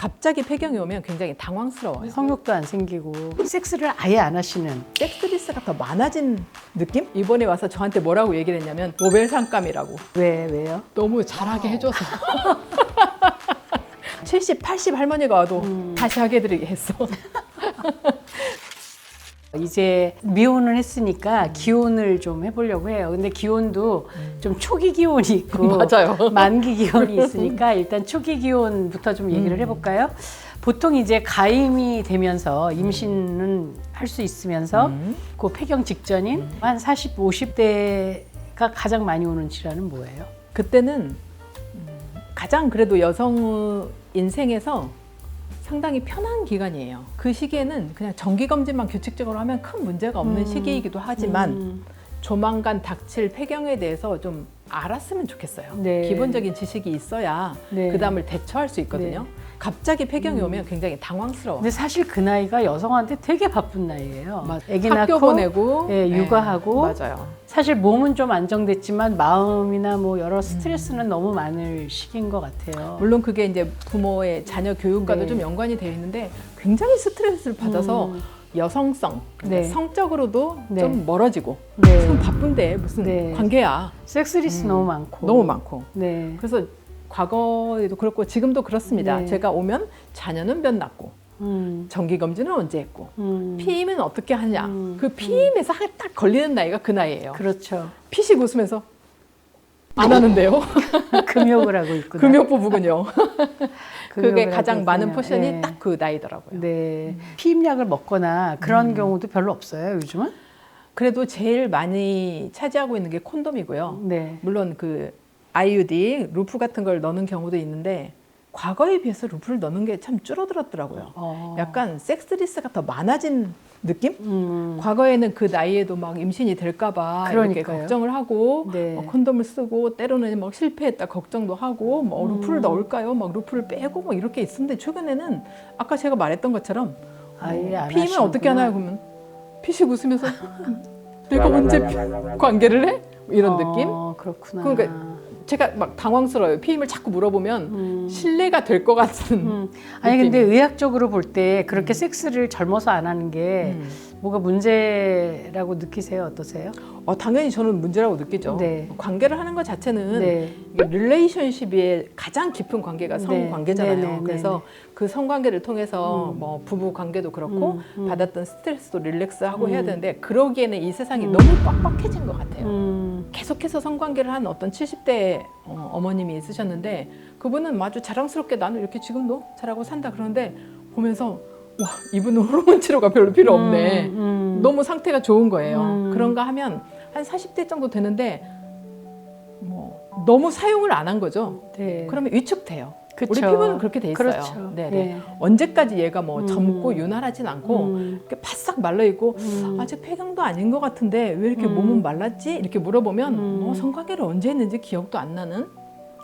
갑자기 폐경이 오면 굉장히 당황스러워요. 성욕도 안 생기고 섹스를 아예 안 하시는 섹스리스가 더 많아진 느낌? 이번에 와서 저한테 뭐라고 얘기를 했냐면 노벨 상감이라고 왜 왜요? 너무 잘하게 해줘서 70, 80 할머니가 와도 다시 하게 해드리게 했어. 이제 미혼을 했으니까 기혼을 좀 해보려고 해요. 근데 기혼도 좀 초기 기혼이 있고 맞아요. 만기 기혼이 있으니까 일단 초기 기혼부터 좀 얘기를 해볼까요? 보통 이제 가임이 되면서 임신은 할 수 있으면서 음. 그 폐경 직전인 한 40, 50대가 가장 많이 오는 질환은 뭐예요? 그때는 음, 가장 그래도 여성 인생에서 상당히 편한 기간이에요. 그 시기에는 그냥 정기 검진만 규칙적으로 하면 큰 문제가 없는 음. 시기이기도 하지만 음, 조만간 닥칠 폐경에 대해서 좀 알았으면 좋겠어요. 네. 기본적인 지식이 있어야 네. 그 다음을 대처할 수 있거든요. 갑자기 폐경이 오면 굉장히 당황스러워. 근데 사실 그 나이가 여성한테 되게 바쁜 나이예요. 맞- 아기 학교 낳고 보내고 예, 네, 육아하고 맞아요. 사실 몸은 좀 안정됐지만 마음이나 뭐 여러 스트레스는 너무 많을 시기인 것 같아요. 물론 그게 이제 부모의 자녀 교육과도 네. 좀 연관이 되어 있는데 굉장히 스트레스를 받아서 음. 여성성, 그러니까 네. 성적으로도 네. 좀 멀어지고 네. 좀 바쁜데 무슨 네. 관계야 섹스리스 너무 많고 너무 많고 네. 그래서 과거에도 그렇고 지금도 그렇습니다. 네. 제가 오면 자녀는 몇 낳고 음. 정기 검진은 언제 했고 음. 피임은 어떻게 하냐 음. 그 피임에서 하- 딱 걸리는 나이가 그 나이예요. 그렇죠. 피식 웃으면서 안 하는데요. 금욕을 하고 있구나. 금욕 부부군요. 금욕을 그게 가장 많은. 포션이 네. 딱그 나이더라고요. 네. 피임약을 먹거나 그런 경우도 별로 없어요, 요즘은? 그래도 제일 많이 차지하고 있는 게 콘돔이고요. 네. 물론 그 IUD, 루프 같은 걸 넣는 경우도 있는데 과거에 비해서 루프를 넣는 게 참 줄어들었더라고요. 어. 약간 섹스리스가 더 많아진 느낌? 음. 과거에는 그 나이에도 막 임신이 될까봐 이렇게. 걱정을 하고 네. 뭐 콘돔을 쓰고 때로는 막 실패했다 걱정도 하고 뭐 음. 루프를 넣을까요? 막 루프를 빼고 뭐 이렇게 있었는데 최근에는 아까 제가 말했던 것처럼 안 피임은 어떻게. 하나요? 그러면 피식 웃으면서 내가 언제 피- 관계를 해? 이런 느낌? 어, 그렇구나. 그러니까 제가 막 당황스러워요. 피임을 자꾸 물어보면 음. 신뢰가 될 것 같은. 음. 아니 근데 느낌이. 의학적으로 볼 때 그렇게 섹스를 젊어서 안 하는 게 음. 뭐가 문제라고 느끼세요? 어떠세요? 어, 당연히 저는 문제라고 느끼죠. 네. 관계를 하는 것 자체는 네. 릴레이션십의 가장 깊은 관계가 네. 성관계잖아요. 네, 네, 네, 그래서 그 성관계를 통해서 음. 뭐 부부 관계도 그렇고 음, 음. 받았던 스트레스도 릴렉스하고 음. 해야 되는데 그러기에는 이 세상이 음. 너무 빡빡해진 것 같아요. 음. 계속해서 성관계를 한 어떤 70대 어, 어머님이 있으셨는데 그분은 아주 자랑스럽게 나는 이렇게 지금도 잘하고 산다 그러는데 보면서 와 이분은 호르몬 치료가 별로 필요 없네. 음, 음. 너무 상태가 좋은 거예요. 음. 그런가 하면 한 40대 정도 되는데 뭐 너무 사용을 안 한 거죠. 네. 그러면 위축돼요. 그쵸. 우리 피부는 그렇게 돼 있어요. 그렇죠. 네네. 네. 언제까지 얘가 뭐 음. 젊고 윤활하진 않고 음. 이렇게 바싹 말라 있고 음. 아직 폐경도 아닌 것 같은데 왜 이렇게 음. 몸은 말랐지? 이렇게 물어보면 음. 뭐 성관계를 언제 했는지 기억도 안 나는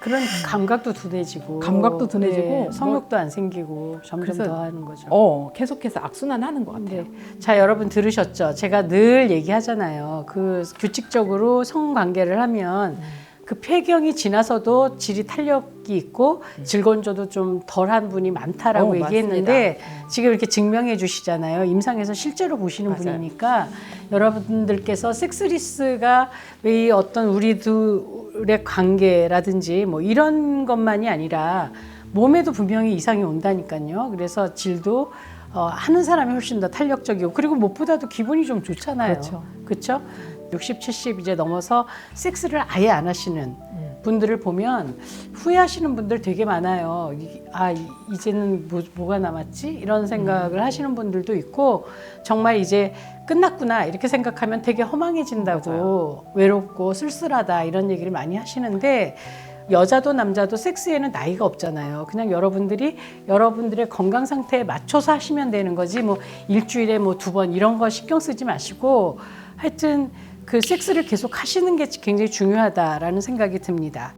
그런 감각도 둔해지고 감각도 둔해지고 네, 뭐- 성욕도 안 생기고 점점 더 하는 거죠. 어 계속해서 악순환 하는 것 같아요. 네. 자, 여러분 들으셨죠? 제가 늘 얘기하잖아요. 그 규칙적으로 성관계를 하면 음. 그 폐경이 지나서도 질이 탄력이 있고 질건조도 좀 덜한 분이 많다라고 어, 얘기했는데 맞습니다. 지금 이렇게 증명해 주시잖아요. 임상에서 실제로 보시는 맞아요. 분이니까 여러분들께서 섹스리스가 왜이 어떤 우리들의 관계라든지 뭐 이런 것만이 아니라 몸에도 분명히 이상이 온다니까요. 그래서 질도 어, 하는 사람이 훨씬 더 탄력적이고 그리고 무엇보다도 기분이 좀 좋잖아요. 그렇죠. 그렇죠? 60, 70 이제 넘어서 섹스를 아예 안 하시는 음. 분들을 보면 후회하시는 분들 되게 많아요. 이- 아 이- 이제는 뭐, 뭐가 남았지? 이런 생각을 하시는 분들도 있고 정말 이제 끝났구나 이렇게 생각하면 되게 허망해진다고 외롭고 쓸쓸하다 이런 얘기를 많이 하시는데 여자도 남자도 섹스에는 나이가 없잖아요. 그냥 여러분들이 여러분들의 건강 상태에 맞춰서 하시면 되는 거지 뭐 일주일에 뭐 두 번 이런 거 신경 쓰지 마시고 하여튼 그 섹스를 계속 하시는 게 굉장히 중요하다라는 생각이 듭니다.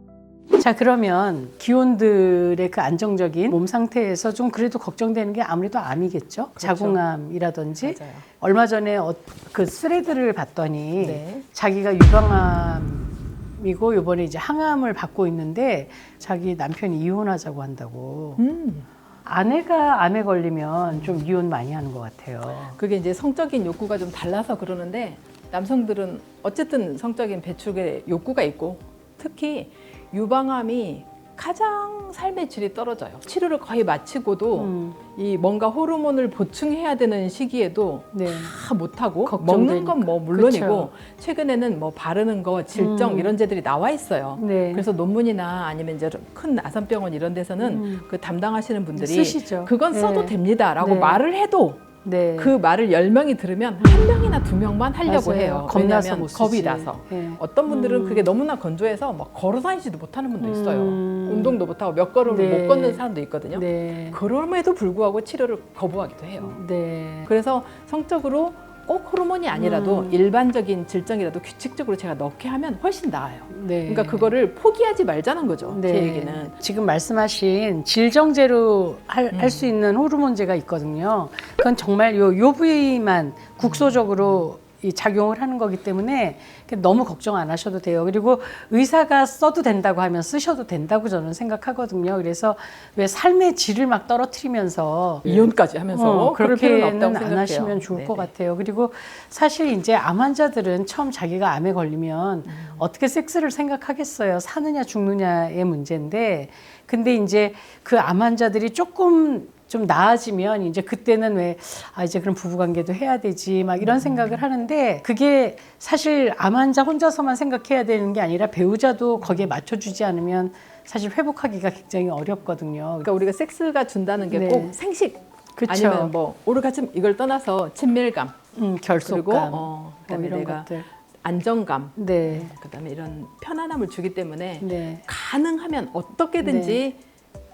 자 그러면 기혼들의 그 안정적인 몸 상태에서 좀 그래도 걱정되는 게 아무래도 암이겠죠. 자궁암이라든지 맞아요. 얼마 전에 어, 그 스레드를 봤더니 네. 자기가 유방암이고 이번에 이제 항암을 받고 있는데 자기 남편이 이혼하자고 한다고. 음. 아내가 암에 걸리면 좀 이혼 많이 하는 것 같아요. 그게 이제 성적인 욕구가 좀 달라서 그러는데 남성들은 어쨌든 성적인 배출의 욕구가 있고 특히 유방암이 가장 삶의 질이 떨어져요. 치료를 거의 마치고도 음, 이 뭔가 호르몬을 보충해야 되는 시기에도 네. 다 못하고. 먹는 건 뭐 물론이고 그쵸. 최근에는 뭐 바르는 거 질정 음. 이런 제들이 나와 있어요. 네. 그래서 논문이나 아니면 이제 큰 아산병원 이런 데서는 음. 그 담당하시는 분들이 쓰시죠. 그건 써도 네. 됩니다라고 네. 말을 해도 네. 그 말을 열명이 들으면 한 명이나 두 명만 하려고 맞아요. 해요. 겁나서 쓰지. 겁이 나서. 네. 어떤 분들은 음. 그게 너무나 건조해서 막 걸어 다니지도 못하는 분도 있어요. 음. 운동도 못하고 몇 걸음을 네. 못 걷는 사람도 있거든요. 네. 그럼에도 불구하고 치료를 거부하기도 해요. 네. 그래서 성적으로 꼭 호르몬이 아니라도 음. 일반적인 질정이라도 규칙적으로 제가 넣게 하면 훨씬 나아요. 네. 그러니까 그거를 포기하지 말자는 거죠. 제 얘기는. 지금 말씀하신 질정제로 음. 할수 있는 호르몬제가 있거든요. 그건 정말 요, 요 부위만 국소적으로 이 작용을 하는 거기 때문에 너무 걱정 안 하셔도 돼요. 그리고 의사가 써도 된다고 하면 쓰셔도 된다고 저는 생각하거든요. 그래서 왜 삶의 질을 막 떨어뜨리면서 이혼까지 하면서 어, 그렇게는 안. 하시면 좋을 것 네네. 같아요. 그리고 사실 이제 암 환자들은 처음 자기가 암에 걸리면 음. 어떻게 섹스를 생각하겠어요. 사느냐 죽느냐의 문제인데 근데 이제 그 암 환자들이 조금 좀 나아지면 이제 그때는 왜 아 이제 그럼 부부 관계도 해야 되지 막 음. 이런 생각을 하는데 그게 사실 암 환자 혼자서만 생각해야 되는 게 아니라 배우자도 거기에 맞춰주지 않으면 사실 회복하기가 굉장히 어렵거든요. 그러니까 우리가 섹스가 준다는 게 네. 꼭 생식 그쵸. 아니면 뭐 오르가즘 이걸 떠나서 친밀감 음, 결속감 그리고 어, 뭐 그다음에 이런 내가 것들. 안정감 네. 그다음에 이런 편안함을 주기 때문에 네. 가능하면 어떻게든지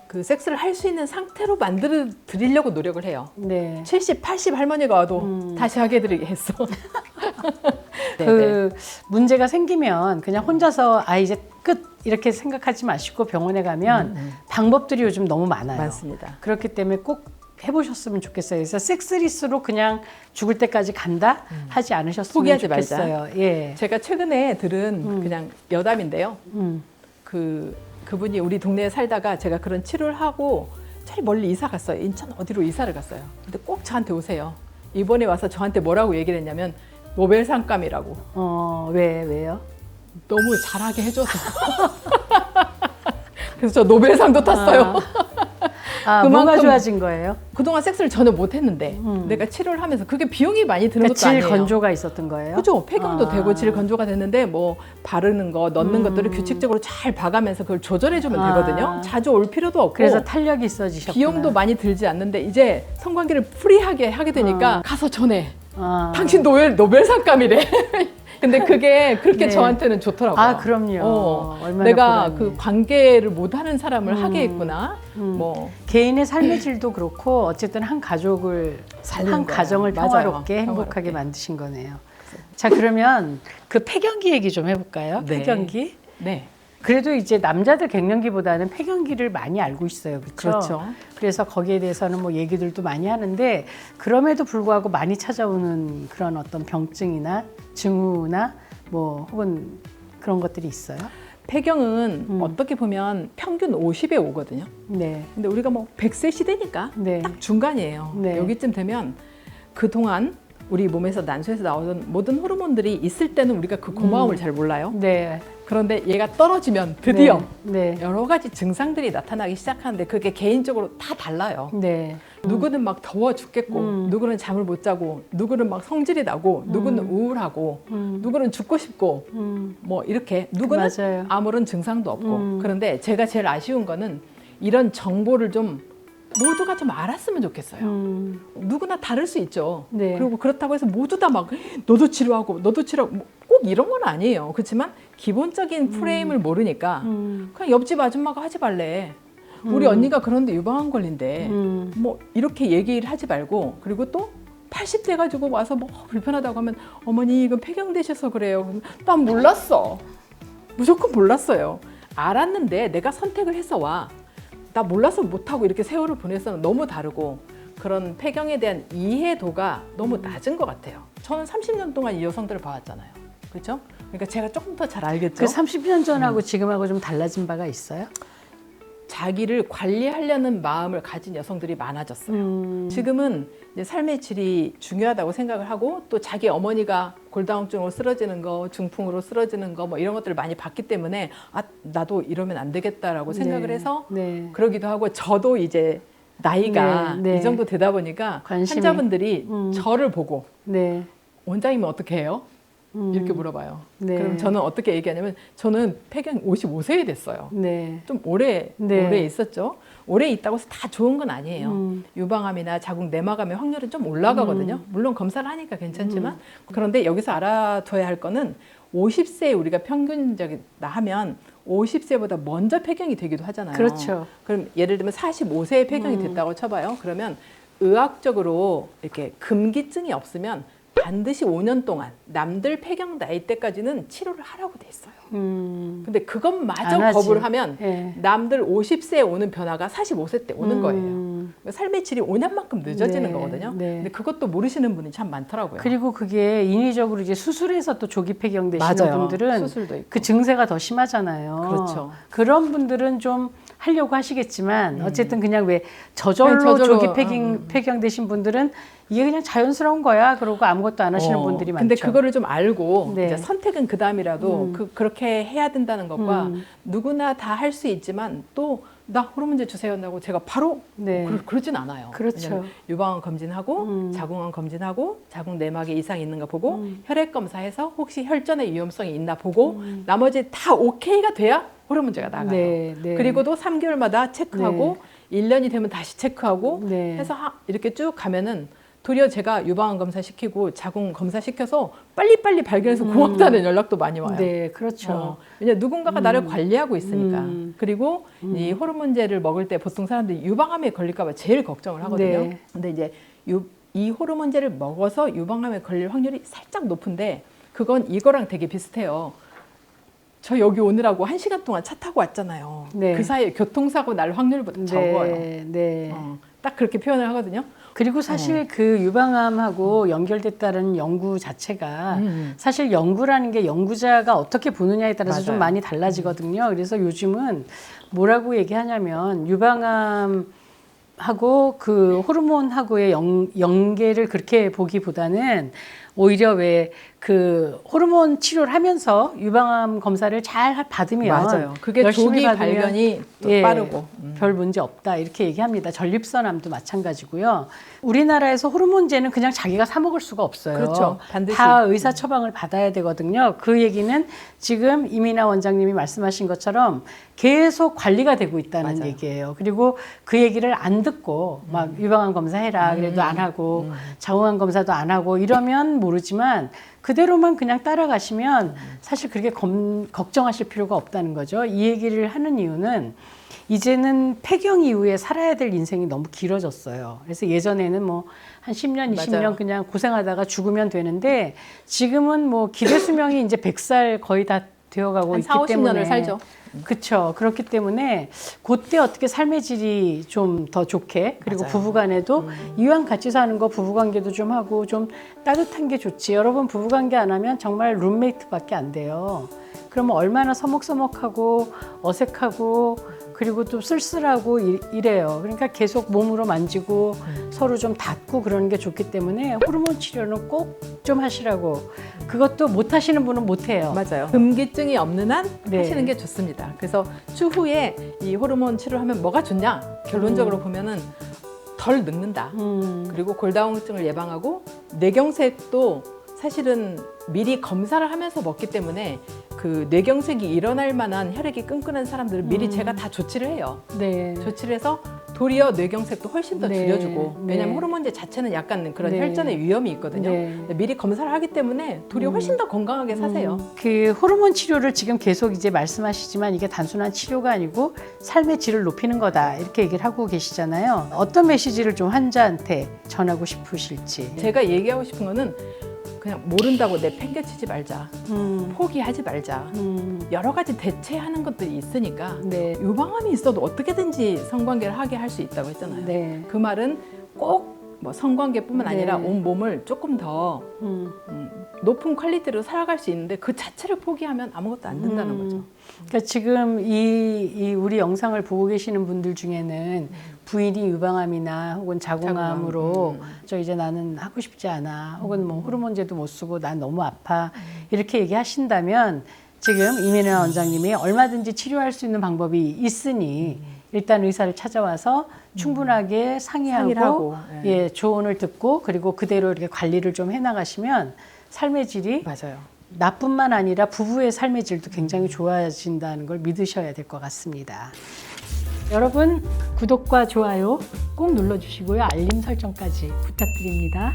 그 섹스를 할 수 있는 상태로 만들어 드리려고 노력을 해요. 네. 70, 80 할머니가 와도 음. 다시 하게 해드리게 했어. 네, 네. 그 문제가 생기면 그냥 혼자서 아 이제 끝 이렇게 생각하지 마시고 병원에 가면 방법들이 요즘 너무 많아요. 음, 많습니다. 그렇기 때문에 꼭 해보셨으면 좋겠어요. 그래서 섹스리스로 그냥 죽을 때까지 간다 하지 않으셨으면 음. 포기하지 말자. 좋겠어요. 예. 제가 최근에 들은 그냥 여담인데요. 음. 그 그분이 우리 동네에 살다가 제가 그런 치료를 하고 제일 멀리 이사 갔어요. 인천 어디로 이사를 갔어요. 근데 꼭 저한테 오세요. 이번에 와서 저한테 뭐라고 얘기를 했냐면 노벨상감이라고 어, 왜 왜요? 너무 잘하게 해줘서. 그래서 저 노벨상도 탔어요. 아, 그만큼- 뭐가 좋아진 거예요? 그동안 섹스를 전혀 못 했는데 음. 내가 치료를 하면서 그게 비용이 많이 드는 그러니까 것도 질 아니에요. 건조가 있었던 거예요? 그죠. 폐경도 아. 되고 질 건조가 됐는데 뭐 바르는 거, 넣는 음. 것들을 규칙적으로 잘 봐가면서 그걸 조절해 주면 아. 되거든요. 자주 올 필요도 없고. 그래서 탄력이 있어지셨구나. 비용도 많이 들지 않는데 이제 성관계를 프리하게 하게 되니까 가서 전해. 아. 당신 노벨 노벨상감이래. 근데 그게 그렇게 네. 저한테는 좋더라고요. 아, 그럼요. 어, 얼마나 내가 보람이. 그 관계를 못 하는 사람을 음. 하게 했구나. 음. 뭐 개인의 삶의 질도 그렇고 어쨌든 한 가족을 살리는 한 거예요. 가정을 맞아요. 평화롭게 행복하게 평화롭게. 만드신 거네요. 자 그러면 그 폐경기 얘기 좀 해볼까요? 네. 폐경기. 네, 그래도 이제 남자들 갱년기보다는 폐경기를 많이 알고 있어요, 그렇죠? 그렇죠. 그래서 거기에 대해서는 뭐 얘기들도 많이 하는데 그럼에도 불구하고 많이 찾아오는 그런 어떤 병증이나 증후나 뭐 혹은 그런 것들이 있어요. 폐경은 음. 어떻게 보면 평균 50에 오거든요. 네, 근데 우리가 뭐 100세 시대니까 네, 딱 중간이에요. 네. 여기쯤 되면 그동안 우리 몸에서 난소에서 나오던 모든 호르몬들이 있을 때는 우리가 그 고마움을 잘 몰라요. 네, 그런데 얘가 떨어지면 드디어 네, 여러 가지 증상들이 나타나기 시작하는데 그게 개인적으로 다 달라요. 네, 누구는 막 더워 죽겠고, 음. 누구는 잠을 못 자고, 누구는 막 성질이 나고, 누구는 우울하고, 음, 누구는 죽고 싶고, 음, 뭐 이렇게 누구는 맞아요. 아무런 증상도 없고. 음. 그런데 제가 제일 아쉬운 거는 이런 정보를 좀 모두가 좀 알았으면 좋겠어요. 음, 누구나 다를 수 있죠. 네. 그리고 그렇다고 해서 모두 다 막 너도 치료하고 너도 치료하고 뭐꼭 이런 건 아니에요. 그렇지만 기본적인 프레임을 모르니까 음, 그냥 옆집 아줌마가 하지 말래. 우리 언니가 그런데 유방암 걸린대. 음, 뭐 이렇게 얘기를 하지 말고 그리고 또 80대 가지고 와서 뭐 불편하다고 하면 어머니 이건 폐경되셔서 그래요. 난 몰랐어. 무조건 몰랐어요. 알았는데 내가 선택을 해서 와. 나 몰라서 못하고 이렇게 세월을 보내서는 너무 다르고 그런 폐경에 대한 이해도가 너무 낮은 것 같아요. 저는 30년 동안 이 여성들을 봐왔잖아요. 그렇죠? 그러니까 제가 조금 더 잘 알겠죠. 그 30년 전하고 지금하고 좀 달라진 바가 있어요? 자기를 관리하려는 마음을 가진 여성들이 많아졌어요. 음. 지금은 이제 삶의 질이 중요하다고 생각을 하고 또 자기 어머니가 골다공증으로 쓰러지는 거, 중풍으로 쓰러지는 거 뭐 이런 것들을 많이 봤기 때문에 아 나도 이러면 안 되겠다라고 생각을 네. 해서 네. 그러기도 하고 저도 이제 나이가 네, 네. 이 정도 되다 보니까 관심이- 환자분들이 음. 저를 보고 네. 원장님은 어떻게 해요? 음. 이렇게 물어봐요. 네. 그럼 저는 어떻게 얘기하냐면 저는 폐경 55세에 됐어요. 네. 좀 오래 네. 오래 있었죠. 오래 있다고 해서 다 좋은 건 아니에요. 음. 유방암이나 자궁 내막암의 확률은 좀 올라가거든요. 물론 검사를 하니까 괜찮지만 음. 그런데 여기서 알아둬야 할 거는 50세에 우리가 평균적이다 하면 50세보다 먼저 폐경이 되기도 하잖아요. 그렇죠. 그럼 예를 들면 45세에 폐경이 음. 됐다고 쳐봐요. 그러면 의학적으로 이렇게 금기증이 없으면 반드시 5년 동안 남들 폐경 나이 때까지는 치료를 하라고 돼 있어요. 음. 근데 그것마저. 거부를 하면 예. 남들 50세에 오는 변화가 45세 때 오는 거예요. 음. 삶의 질이 5년만큼 늦어지는 네, 거거든요. 네. 근데 그것도 모르시는 분이 참 많더라고요. 그리고 그게 인위적으로 이제 수술해서 또 조기 폐경 되시는 분들은 수술도 있고. 그 증세가 더 심하잖아요. 그렇죠. 그런 분들은 좀 하려고 하시겠지만 어쨌든 그냥 왜 저절로, 그냥 저절로, 조기 폐경, 음. 폐경 되신 분들은 이게 그냥 자연스러운 거야. 그러고 아무것도 안 하시는 어, 분들이 많죠. 근데 그거를 좀 알고 네. 이제 선택은 그 다음이라도 음. 그, 그렇게 해야 된다는 것과 음. 누구나 다 할 수 있지만 또 나 호르몬제 주세요 한다고 제가 바로 네. 그러, 그러 진 않아요. 그렇죠. 유방암 검진하고 음. 자궁암 검진하고 자궁 내막에 이상 있는가 보고 음. 혈액 검사해서 혹시 혈전의 위험성이 있나 보고 음. 나머지 다 오케이가 돼야 호르몬제가 나가요. 네, 네. 그리고도 3개월마다 체크하고 1년이 되면 다시 체크하고 네. 해서 하- 이렇게 쭉 가면은 도리어 제가 유방암 검사 시키고 자궁 검사 시켜서 빨리빨리 발견해서 고맙다는 연락도 많이 와요. 음. 네, 그렇죠. 어, 왜냐 누군가가 나를 관리하고 있으니까. 음. 그리고 이 호르몬제를 먹을 때 보통 사람들이 유방암에 걸릴까봐 제일 걱정을 하거든요. 네. 근데 이제 유, 이 호르몬제를 먹어서 유방암에 걸릴 확률이 살짝 높은데 그건 이거랑 되게 비슷해요. 저 여기 오느라고 한 시간 동안 차 타고 왔잖아요. 네. 그 사이에 교통사고 날 확률보다 적어요. 네, 네. 어, 딱 그렇게 표현을 하거든요. 그리고 사실 그 유방암하고 연결됐다는 연구 자체가 음. 사실 연구라는 게 연구자가 어떻게 보느냐에 따라서 좀 맞아요. 많이 달라지거든요. 그래서 요즘은 뭐라고 얘기하냐면 유방암 하고 그 호르몬하고의 연, 연계를 그렇게 보기보다는 오히려 왜 그 호르몬 치료를 하면서 유방암 검사를 잘 받으면 맞아요. 그게 조기 발견이 또 예, 빠르고. 음. 별 문제 없다 이렇게 얘기합니다. 전립선암도 마찬가지고요. 우리나라에서 호르몬제는 그냥 자기가 사 먹을 수가 없어요. 그렇죠. 반드시. 다 의사 처방을 받아야 되거든요. 그 얘기는 지금 이민아 원장님이 말씀하신 것처럼 계속 관리가 되고 있다는 맞아요. 얘기예요. 그리고 그 얘기를 안 듣고 음. 막 유방암 검사해라 그래도 안 하고 자궁암 검사도 안 하고 이러면 모르지만 그대로만 그냥 따라가시면 사실 그렇게 검, 걱정하실 필요가 없다는 거죠. 이 얘기를 하는 이유는 이제는 폐경 이후에 살아야 될 인생이 너무 길어졌어요. 그래서 예전에는 뭐 한 10년, 20년 맞아요. 그냥 고생하다가 죽으면 되는데 지금은 뭐 기대 수명이 이제 100살 거의 다 되어가고 한 있기 4, 50년을 때문에 살죠. 그렇죠. 그렇기 때문에 그때 어떻게 삶의 질이 좀 더 좋게 그리고 맞아요. 음. 부부간에도 이왕 같이 사는 거 부부관계도 좀 하고 좀 따뜻한 게 좋지. 여러분 부부관계 안 하면 정말 룸메이트밖에 안 돼요. 그러면 얼마나 서먹서먹하고 어색하고 그리고 또 쓸쓸하고 이- 이래요. 그러니까 계속 몸으로 만지고 음. 서로 좀 닿고 그러는 게 좋기 때문에 호르몬 치료는 꼭 좀 하시라고. 그것도 못 하시는 분은 못 해요. 맞아요. 금기증이 없는 한 네. 하시는 게 좋습니다. 그래서 추후에 이 호르몬 치료를 하면 뭐가 좋냐? 결론적으로 보면은 덜 늙는다. 음. 그리고 골다공증을 예방하고 뇌경색도 사실은 미리 검사를 하면서 먹기 때문에 그 뇌경색이 일어날 만한 혈액이 끈끈한 사람들은 미리 음. 제가 다 조치를 해요. 네. 조치를 해서 도리어 뇌경색도 훨씬 더 네. 줄여주고 네. 왜냐하면 호르몬제 자체는 약간 그런 네. 혈전의 위험이 있거든요. 네. 미리 검사를 하기 때문에 도리어 훨씬 더 건강하게 사세요. 음, 그 호르몬 치료를 지금 계속 이제 말씀하시지만 이게 단순한 치료가 아니고 삶의 질을 높이는 거다 이렇게 얘기를 하고 계시잖아요. 어떤 메시지를 좀 환자한테 전하고 싶으실지. 제가 얘기하고 싶은 거는 그냥 모른다고 내 팽개치지 말자. 음, 포기하지 말자. 음, 여러 가지 대체하는 것들이 있으니까 네, 유방암이 있어도 어떻게든지 성관계를 하게 할 수 있다고 했잖아요. 네, 그 말은 꼭 뭐 성관계뿐만 네. 아니라 온 몸을 조금 더 음. 음, 높은 퀄리티로 살아갈 수 있는데 그 자체를 포기하면 아무것도 안 된다는 음. 거죠. 그러니까 지금 이, 이 우리 영상을 보고 계시는 분들 중에는 부인이 유방암이나 혹은 자궁암으로 자궁암, 음. 저 이제 나는 하고 싶지 않아 혹은 뭐 호르몬제도 못 쓰고 난 너무 아파 이렇게 얘기하신다면 지금 이민혜 원장님이 얼마든지 치료할 수 있는 방법이 있으니 일단 의사를 찾아와서 충분하게 상의하고, 상의를 하고, 예. 예 조언을 듣고 그리고 그대로 이렇게 관리를 좀 해나가시면 삶의 질이 맞아요. 나뿐만 아니라 부부의 삶의 질도 굉장히 좋아진다는 걸 믿으셔야 될 것 같습니다. 여러분 구독과 좋아요 꼭 눌러주시고요 알림 설정까지 부탁드립니다.